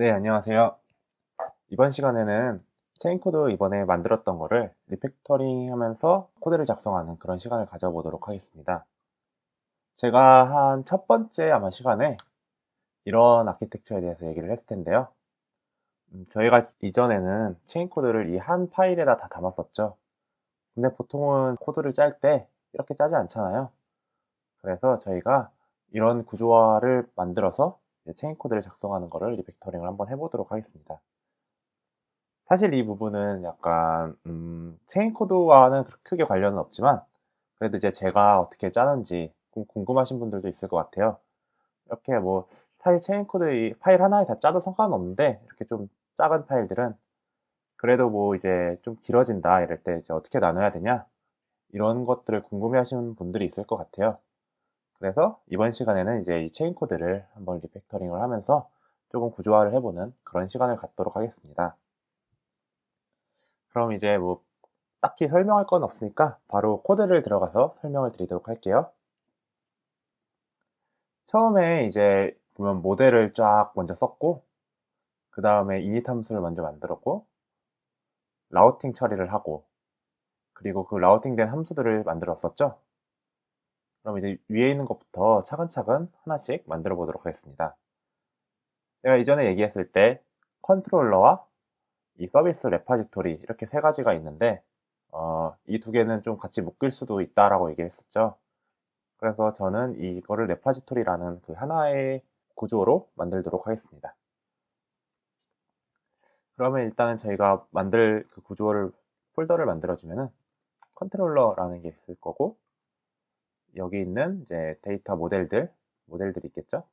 네, 안녕하세요. 이번 시간에는 체인 코드 이번에 만들었던 거를 리팩터링 하면서 코드를 작성하는 그런 시간을 가져보도록 하겠습니다. 제가 한 첫 번째 아마 시간에 이런 아키텍처에 대해서 얘기를 했을 텐데요. 음, 저희가 이전에는 체인 코드를 이 한 파일에다 다 담았었죠. 근데 보통은 코드를 짤 때 이렇게 짜지 않잖아요. 그래서 저희가 이런 구조화를 만들어서 체인 코드를 작성하는 거를 리팩터링을 한번 해보도록 하겠습니다. 사실 이 부분은 약간 음, 체인 코드와는 크게 관련은 없지만 그래도 이제 제가 어떻게 짜는지 궁금하신 분들도 있을 것 같아요. 이렇게 뭐 사실 체인 코드 파일 하나에 다 짜도 상관은 없는데 이렇게 좀 작은 파일들은 그래도 뭐 이제 좀 길어진다 이럴 때 이제 어떻게 나눠야 되냐 이런 것들을 궁금해 하시는 분들이 있을 것 같아요. 그래서 이번 시간에는 이제 이 체인 코드를 한번 리팩터링을 하면서 조금 구조화를 해보는 그런 시간을 갖도록 하겠습니다. 그럼 이제 뭐 딱히 설명할 건 없으니까 바로 코드를 들어가서 설명을 드리도록 할게요. 처음에 이제 보면 모델을 쫙 먼저 썼고 그 다음에 이닛 함수를 먼저 만들었고 라우팅 처리를 하고 그리고 그 라우팅 된 함수들을 만들었었죠. 그럼 이제 위에 있는 것부터 차근차근 하나씩 만들어 보도록 하겠습니다. 제가 이전에 얘기했을 때 컨트롤러와 이 서비스 레파지토리 이렇게 세 가지가 있는데 어, 이 두 개는 좀 같이 묶일 수도 있다라고 얘기했었죠. 그래서 저는 이거를 레파지토리라는 그 하나의 구조로 만들도록 하겠습니다. 그러면 일단은 저희가 만들 그 구조를 폴더를 만들어주면은 컨트롤러라는 게 있을 거고 여기 있는 이제 데이터 모델들, 모델들이 있겠죠?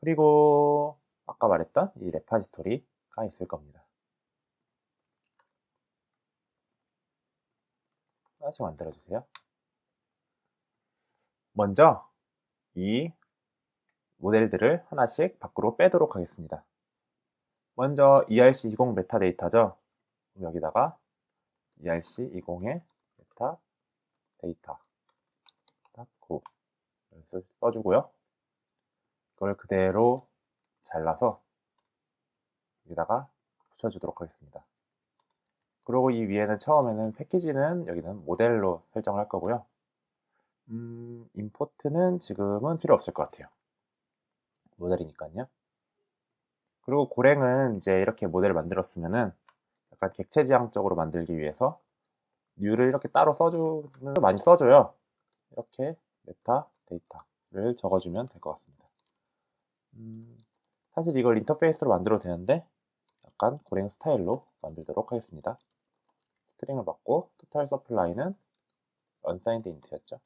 그리고 아까 말했던 이 레파지토리가 있을 겁니다. 하나씩 만들어주세요. 먼저 이 모델들을 하나씩 밖으로 빼도록 하겠습니다. 먼저 ERC20 메타데이터죠. 여기다가 ERC20의 메타 데이터 닫고 써주고요. 이걸 그대로 잘라서 여기다가 붙여주도록 하겠습니다. 그리고 이 위에는 처음에는 패키지는 여기는 모델로 설정을 할 거고요. 음, 임포트는 지금은 필요 없을 것 같아요. 모델이니까요. 그리고 고랭은 이제 이렇게 모델을 만들었으면은 약간 객체지향적으로 만들기 위해서 뉴를 이렇게 따로 써주는 많이 써줘요. 이렇게 메타 데이터를 적어주면 될 것 같습니다. 음, 사실 이걸 인터페이스로 만들어도 되는데 약간 고랭 스타일로 만들도록 하겠습니다. 스트링을 받고 토탈 서플라이는 unsigned int였죠.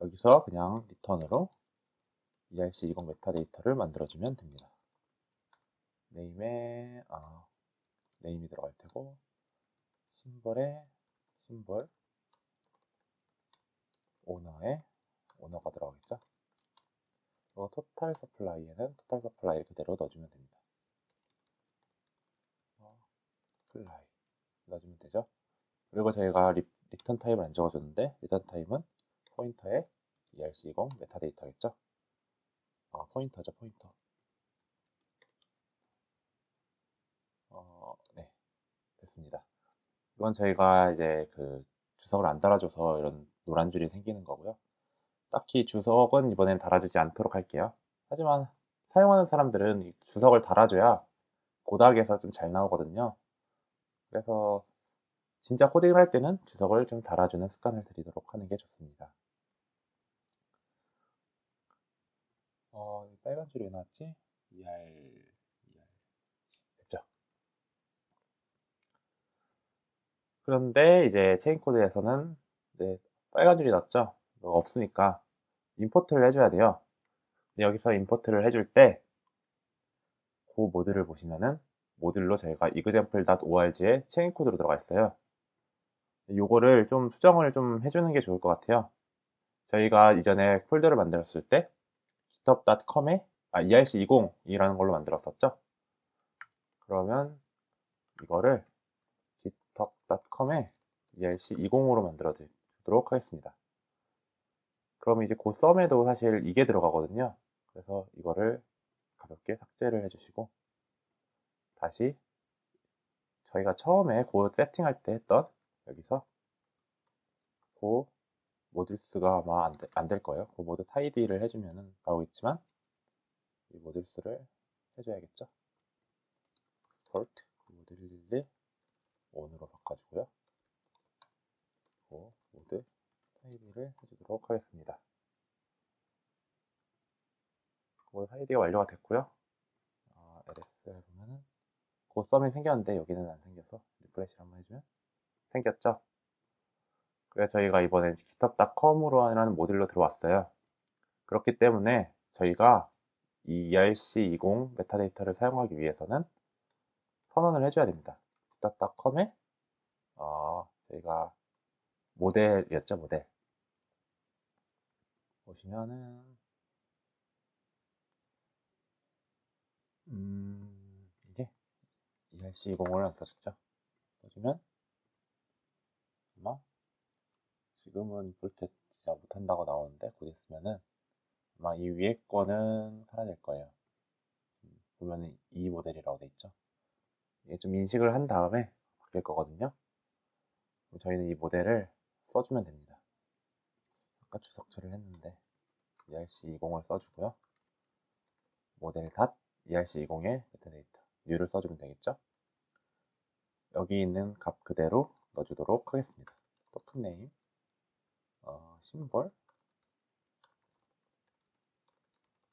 여기서 그냥 리턴으로 erc20 메타데이터를 만들어주면 됩니다. 네임에 아, 네임이 들어갈 테고 심벌에 심벌 오너에 오너가 들어가겠죠. 그리고 토탈 서플라이에는 토탈 서플라이 그대로 넣어주면 됩니다. 서플라이 넣어주면 되죠. 그리고 저희가 리, 리턴 타입을 안 적어줬는데 리턴 타입은 포인터에 erc20 메타데이터겠죠. 아 포인터죠 포인터. 어, 네. 됐습니다. 이건 저희가 이제 그 주석을 안 달아줘서 이런 노란 줄이 생기는 거고요. 딱히 주석은 이번엔 달아주지 않도록 할게요. 하지만 사용하는 사람들은 주석을 달아줘야 고닥에서 좀 잘 나오거든요. 그래서 진짜 코딩을 할 때는 주석을 좀 달아주는 습관을 들이도록 하는 게 좋습니다. 어, 빨간 줄이 왜 나왔지? ER 그런데 이제 체인 코드에서는 네, 빨간 줄이 났죠? 없으니까 임포트를 해줘야 돼요. 여기서 임포트를 해줄 때 그 모드를 보시면은 모듈로 저희가 example.org에 체인 코드로 들어가 있어요. 요거를 좀 수정을 좀 해주는 게 좋을 것 같아요. 저희가 이전에 폴더를 만들었을 때 github.com에 아, erc20이라는 걸로 만들었었죠. 그러면 이거를 github.com에 erc20으로 만들어 주도록 하겠습니다. 그럼 이제 그 썸에도 사실 이게 들어가거든요. 그래서 이거를 가볍게 삭제를 해주시고 다시 저희가 처음에 그 세팅할 때 했던 여기서 그 모듈스가 아마 안될 거예요. 그 모드 타이디를 해주면은 나오겠지만 이 모듈스를 해줘야겠죠. 스포트 모듈을 ON으로 바꿔주고요. 그 모드 타이디를 해주도록 하겠습니다. 모드 타이디가 완료가 됐고요. 어, LS를 보면은 그 썸이 생겼는데 여기는 안 생겨서 리프레시 한번 해주면 생겼죠. 그래서 저희가 이번에 GitHub.com으로 하는 모듈로 들어왔어요. 그렇기 때문에 저희가 이 ERC20 메타데이터를 사용하기 위해서는 선언을 해줘야 됩니다. GitHub.com에 어, 저희가 모델이었죠, 모델. 보시면은 음, 이게 ERC20을 안 써줬죠. 써주면 아마 지금은 볼때 진짜 못한다고 나오는데 곧 있으면은 아마 이 위에 거는 사라질 거예요. 음, 보면은 이 모델이라고 돼 있죠. 이게 좀 인식을 한 다음에 바뀔 거거든요. 저희는 이 모델을 써주면 됩니다. 아까 주석처를 했는데 ERC20을 써주고요. 모델 닷 ERC20의 메타데이터 뉴를 써주면 되겠죠. 여기 있는 값 그대로 넣어주도록 하겠습니다. 토큰 네임 어, 심벌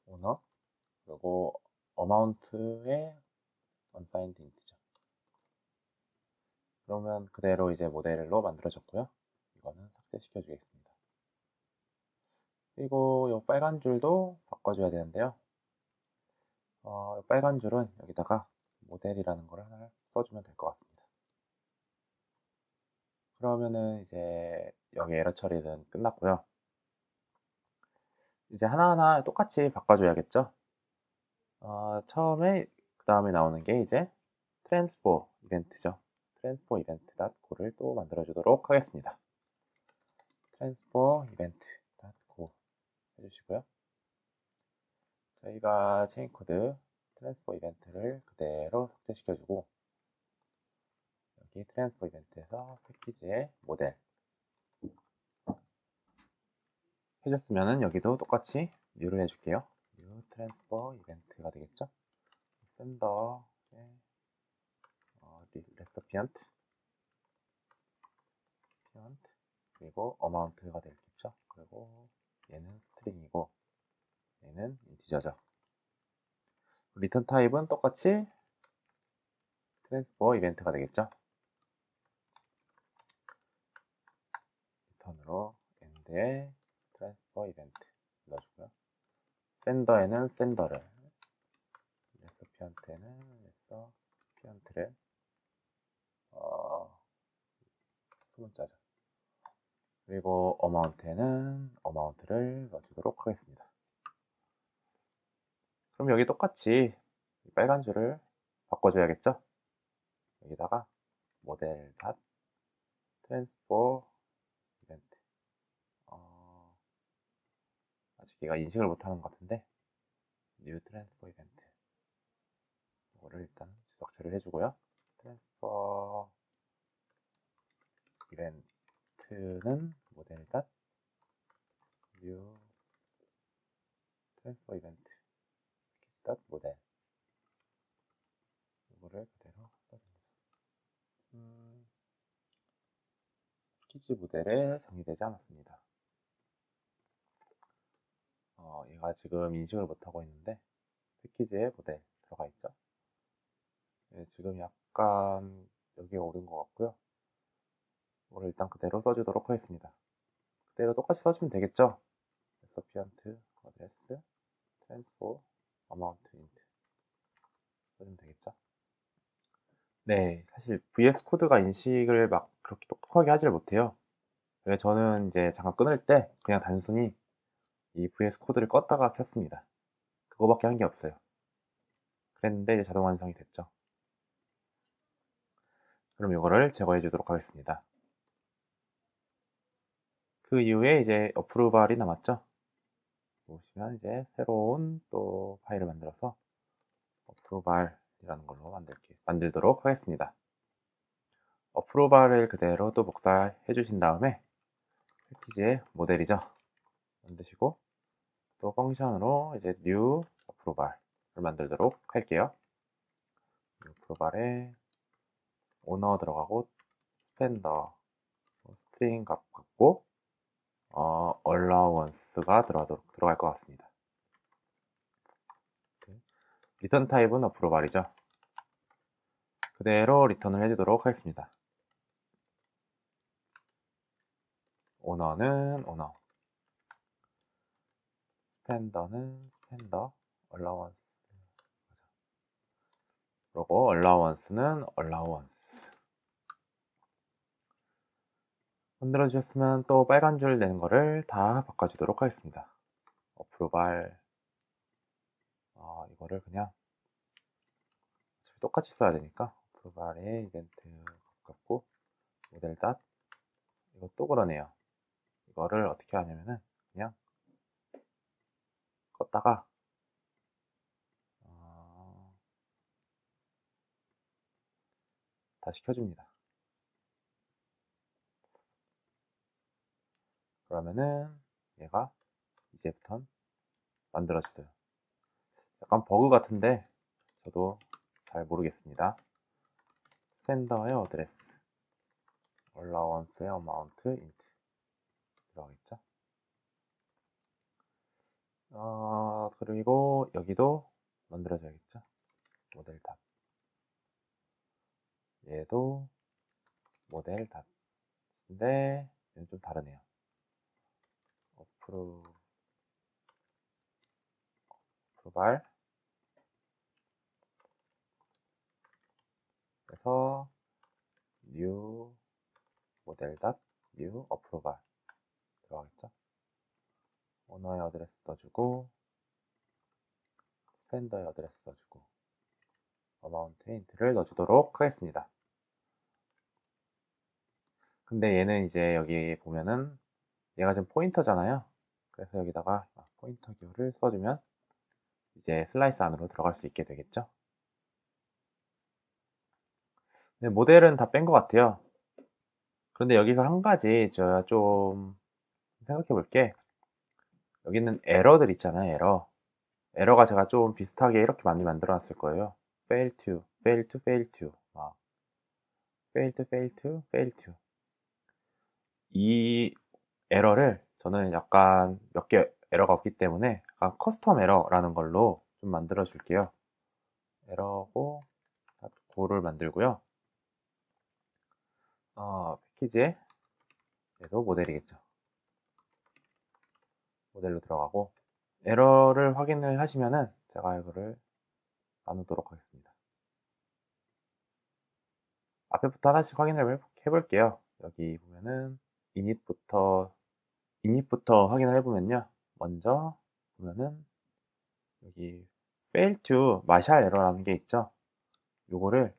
오너 그리고 어마운트의 unsigned int죠. 그러면 그대로 이제 모델로 만들어졌고요. 이거는 삭제시켜 주겠습니다. 그리고 이 빨간 줄도 바꿔줘야 되는데요. 어, 빨간 줄은 여기다가 모델이라는 걸 하나 써주면 될 것 같습니다. 그러면은 이제 여기 에러 처리는 끝났고요. 이제 하나하나 똑같이 바꿔줘야겠죠. 어, 처음에 그 다음에 나오는 게 이제 transfer 이벤트죠. Transfer event.go를 또 만들어 주도록 하겠습니다. transfer event.go 해주시고요. 저희가 체인 코드 transfer 이벤트를 그대로 삭제시켜주고 여기 트랜스퍼 이벤트에서 패키지의 모델 해줬으면은 여기도 똑같이 뉴를 해줄게요. 뉴 트랜스퍼 이벤트가 되겠죠? 샌더의 피언트 그리고 어마운트가 되겠죠? 그리고 얘는 스트링이고 얘는 인티저죠. 리턴 타입은 똑같이 트랜스퍼 이벤트가 되겠죠? 리턴으로 엔드에 트랜스퍼 이벤트 넣어주고요. 샌더에는 샌더를 레서피한테는 레서피한트를 어, 소문자죠. 그리고 어마운트에는 어마운트를 넣어주도록 하겠습니다. 그럼 여기 똑같이 빨간 줄을 바꿔줘야겠죠? 여기다가 모델 닷 트랜스포 이벤트 어, 아직 얘가 인식을 못하는 것 같은데 뉴 트랜스포 이벤트 이거를 일단 주석 처리를 해주고요 트랜스포 이벤트는 모델 닷뉴 트랜스포 이벤트 닷 모델 이거를 그대로 써줍니다. 음, 패키지 모델에 정의되지 않았습니다. 어, 얘가 지금 인식을 못하고 있는데 패키지에 모델 들어가 있죠. 네, 지금 약 간 여기에 오른 것 같고요. 이거를 일단 그대로 써주도록 하겠습니다. 그대로 똑같이 써주면 되겠죠? 레서피언트, 어드레스, 트랜스포, 어마운트, 인트 써주면 되겠죠? 네, 사실 VS 코드가 인식을 막 그렇게 똑똑하게 하지를 못해요. 그래서 저는 이제 잠깐 끊을 때 그냥 단순히 이 VS 코드를 껐다가 켰습니다. 그거밖에 한 게 없어요. 그랬는데 이제 자동 완성이 됐죠. 그럼 이거를 제거해 주도록 하겠습니다. 그 이후에 이제 어프로발이 남았죠. 보시면 이제 새로운 또 파일을 만들어서 어프로발이라는 걸로 만들게, 만들도록 하겠습니다. 어프로발을 그대로 또 복사해 주신 다음에 패키지의 모델이죠. 만드시고 또 펑션으로 이제 new 어프로발을 만들도록 할게요. 어프로발에 오너 들어가고 스펜더 스트링 값 갖고 어, allowance가 들어가도록 들어갈 것 같습니다. 리턴 타입은 어프로발이죠. 그대로 리턴을 해주도록 하겠습니다. 오너는 오너 스펜더는 스펜더 allowance 그리고 allowance는 allowance 만들어 주셨으면 또 빨간 줄 내는 거를 다 바꿔주도록 하겠습니다. 어프로발 어, 이거를 그냥 똑같이 써야 되니까 어프로발에 이벤트 갖고 모델 닷또 그러네요. 이거를 어떻게 하냐면은 그냥 껐다가 어, 다시 켜줍니다. 그러면은 얘가 이제부턴 만들어지대요. 약간 버그 같은데 저도 잘 모르겠습니다. 스펜더의 어드레스, allowance의 amount, int 들어가겠죠. 어, 그리고 여기도 만들어줘야겠죠. 모델 닷. 얘도 모델 닷. 근데 얘는 좀 다르네요. 어프로 어프로발 그래서 new 모델 닷 new 어프로발 들어가겠죠. 오너의 어드레스 넣어주고 스펜더의 어드레스 넣어주고 어마운트 인트를 넣어주도록 하겠습니다. 근데 얘는 이제 여기 보면은 얘가 지금 포인터잖아요. 그래서 여기다가 포인터 기호를 써주면 이제 슬라이스 안으로 들어갈 수 있게 되겠죠. 네, 모델은 다 뺀 것 같아요. 그런데 여기서 한 가지 제가 좀 생각해 볼게. 여기는 에러들 있잖아요, 에러. 에러가 제가 좀 비슷하게 이렇게 많이 만들어 놨을 거예요. fail to, fail to, fail to, 막 fail to, fail to, fail to. 이 에러를 저는 약간 몇 개 에러가 없기 때문에 약간 커스텀 에러라는 걸로 좀 만들어 줄게요. 에러고 고를 만들고요. 어, 패키지에 얘도 모델이겠죠. 모델로 들어가고 에러를 확인을 하시면은 제가 이거를 나누도록 하겠습니다. 앞에부터 하나씩 확인을 해볼게요. 여기 보면은 init부터 init부터 확인을 해보면요. 먼저 보면은 여기 fail to 마샬 에러라는 게 있죠. 요거를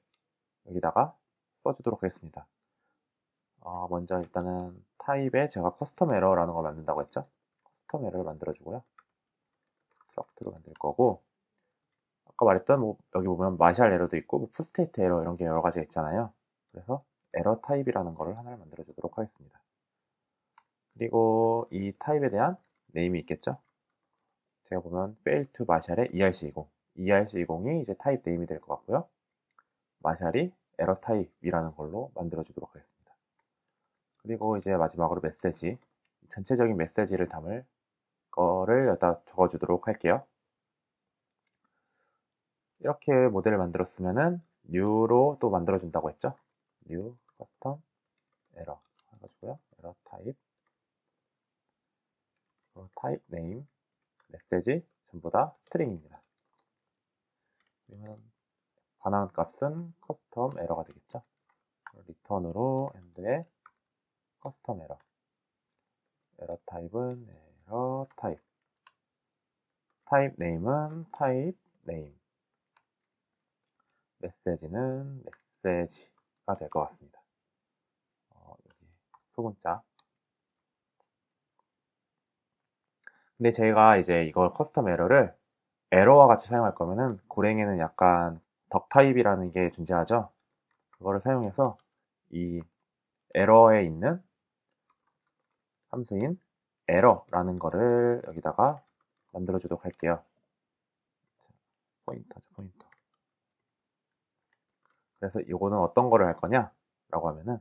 여기다가 써주도록 하겠습니다. 어, 먼저 일단은 타입에 제가 커스텀 에러라는 걸 만든다고 했죠. 커스텀 에러를 만들어주고요. 스트럭트로 만들 거고 아까 말했던 뭐 여기 보면 마샬 에러도 있고 뭐 푸스테이트 에러 이런 게 여러 가지가 있잖아요. 그래서 에러 타입이라는 거를 하나를 만들어 주도록 하겠습니다. 그리고 이 타입에 대한 네임이 있겠죠. 제가 보면 fail to 마샬의 ERC20 ERC20이 이제 타입 네임이 될 것 같고요. 마샬이 에러 타입이라는 걸로 만들어 주도록 하겠습니다. 그리고 이제 마지막으로 메시지 전체적인 메시지를 담을 거를 여기다 적어 주도록 할게요. 이렇게 모델을 만들었으면은 new로 또 만들어 준다고 했죠. new custom error 해가지고요. error type type name 메시지 전부 다 스트링입니다. 그러면 반환 값은 커스텀 에러가 되겠죠. 리턴으로 엔드에 커스텀 에러 에러 타입은 에러 타입 타입 네임은 타입 네임 메시지는 메시지가 될 것 같습니다. 어, 여기 소문자 근데 제가 이제 이걸 커스텀 에러를 에러와 같이 사용할 거면은 고랭에는 약간 덕 타입이라는 게 존재하죠. 그거를 사용해서 이 에러에 있는 함수인 에러라는 거를 여기다가 만들어 주도록 할게요. 자, 포인터죠, 포인터. 그래서 이거는 어떤 거를 할 거냐? 라고 하면은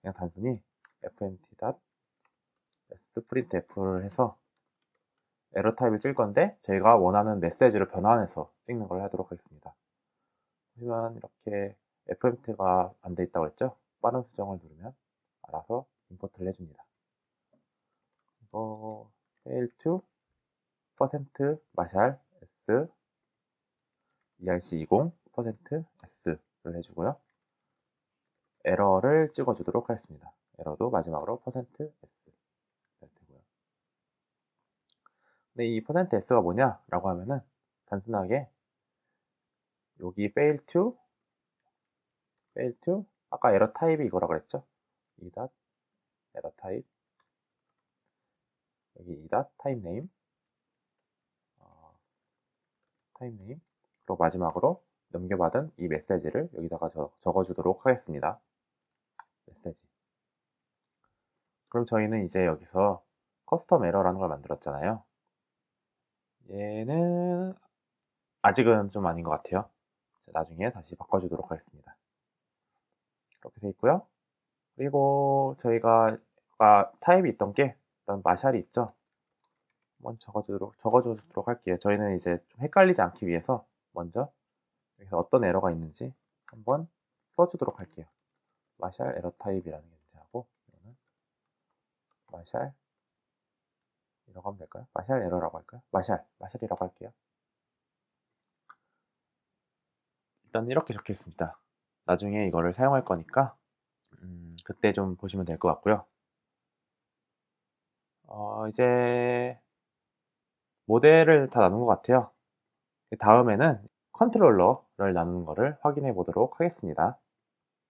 그냥 단순히 fmt.sprintf를 해서 에러 타입을 찍을 건데 저희가 원하는 메시지를 변환해서 찍는 걸 하도록 하겠습니다. 보시면 이렇게 fmt가 안 돼 있다고 했죠? 빠른 수정을 누르면 알아서 임포트를 해줍니다. 이거 fail to 마샬 s erc20 퍼센트 s를 해주고요. 에러를 찍어주도록 하겠습니다. 에러도 마지막으로 %s 되고요. 근데 이 퍼센트 %s가 뭐냐라고 하면은 단순하게 여기 fail to fail to 아까 에러 타입이 이거라고 그랬죠? 이닷 에러 타입 여기 이닷 타입 네임 어, 타입 네임 그리고 마지막으로 넘겨받은 이 메시지를 여기다가 적어 주도록 하겠습니다. 메시지. 그럼 저희는 이제 여기서 커스텀 에러라는 걸 만들었잖아요. 얘는 아직은 좀 아닌 것 같아요. 나중에 다시 바꿔주도록 하겠습니다. 이렇게 돼 있고요. 그리고 저희가 아까 타입이 있던 게 일단 마샬이 있죠. 한번 적어주도록 적어주도록 할게요. 저희는 이제 좀 헷갈리지 않기 위해서 먼저 여기서 어떤 에러가 있는지 한번 써주도록 할게요. 마샬 에러 타입이라는 게 존재하고 마샬 이라고 하면 될까요? 마샬 에러라고 할까요? 마샬, 마샬이라고 할게요. 일단 이렇게 적혀 있습니다. 나중에 이거를 사용할 거니까 음, 그때 좀 보시면 될 것 같고요. 어, 이제 모델을 다 나눈 것 같아요. 다음에는 컨트롤러를 나누는 것을 확인해 보도록 하겠습니다.